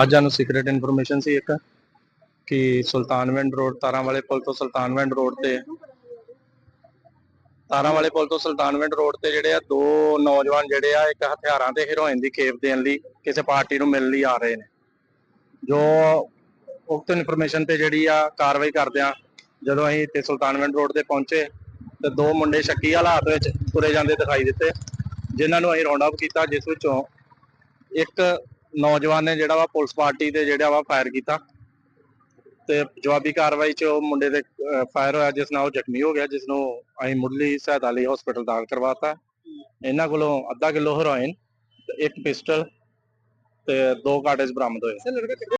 ਅੱਜ ਸਾਨੂੰ secret information ਸੀ ਇੱਕ ਕਿ ਸੁਲਤਾਨਵਿੰਡ ਰੋਡ ਤਾਰਾਂ ਵਾਲੇ ਪੁਲ ਤੋਂ ਸੁਲਤਾਨਵਿੰਡ ਰੋਡ ਤੇ। ਤਾਰਾਂ ਵਾਲੇ ਪੁਲ ਤੋਂ ਸੁਲਤਾਨਵਿੰਡ ਰੋਡ ਤੇ ਜਿਹੜੇ ਆ ਦੋ ਨੌਜਵਾਨ ਜਿਹੜੇ ਆ, ਇੱਕ ਹਥਿਆਰਾਂ ਤੇ ਹੀਰੋਇਨ ਦੀ ਖੇਪ ਦੇਣ ਲਈ ਕਿਸੇ ਪਾਰਟੀ ਨੂੰ ਮਿਲਣ ਲਈ ਆ ਰਹੇ ਨੇ। ਜੋ ਉਕਤ ਇਨਫੋਰਮੇਸ਼ਨ ਤੇ ਜਿਹੜੀ ਆ ਕਾਰਵਾਈ ਕਰਦਿਆਂ ਜਦੋਂ ਅਸੀਂ ਇੱਥੇ ਸੁਲਤਾਨਵਿੰਡ ਰੋਡ ਤੇ ਪਹੁੰਚੇ, ਤੇ ਦੋ ਮੁੰਡੇ ਸ਼ੱਕੀ ਹਾਲਾਤ ਵਿੱਚ ਤੁਰੇ ਜਾਂਦੇ ਦਿਖਾਈ ਦਿੱਤੇ, ਜਿਨ੍ਹਾਂ ਨੂੰ ਅਸੀਂ ਰਾਉਂਡ ਅਪ ਕੀਤਾ, ਜਿਸ ਵਿੱਚੋਂ ਇੱਕ ਨੌਜਵਾਨ ਨੇ ਜਿਹੜਾ ਵਾ ਪੁਲਿਸ ਪਾਰਟੀ ਤੇ ਜਿਹੜਾ ਵਾ ਫਾਇਰ ਕੀਤਾ ਤੇ ਜਵਾਬੀ ਕਾਰਵਾਈ 'ਚ ਉਹ ਮੁੰਡੇ ਦੇ ਫਾਇਰ ਹੋਇਆ, ਜਿਸ ਨਾਲ ਉਹ ਜ਼ਖਮੀ ਹੋ ਗਿਆ, ਜਿਸ ਨੂੰ ਅਸੀਂ ਮੁੱਢਲੀ ਸਹਾਇਤਾ ਲਈ ਹਸਪੀਟਲ ਦਾਖਲ ਕਰਵਾਤਾ। ਇਹਨਾਂ ਕੋਲੋਂ ਅੱਧਾ ਕਿਲੋ ਹੈਰੋਇਨ ਇੱਕ ਪਿਸਟਲ ਤੇ ਦੋ ਕਾਰਟੇਜ ਬਰਾਮਦ ਹੋਏ।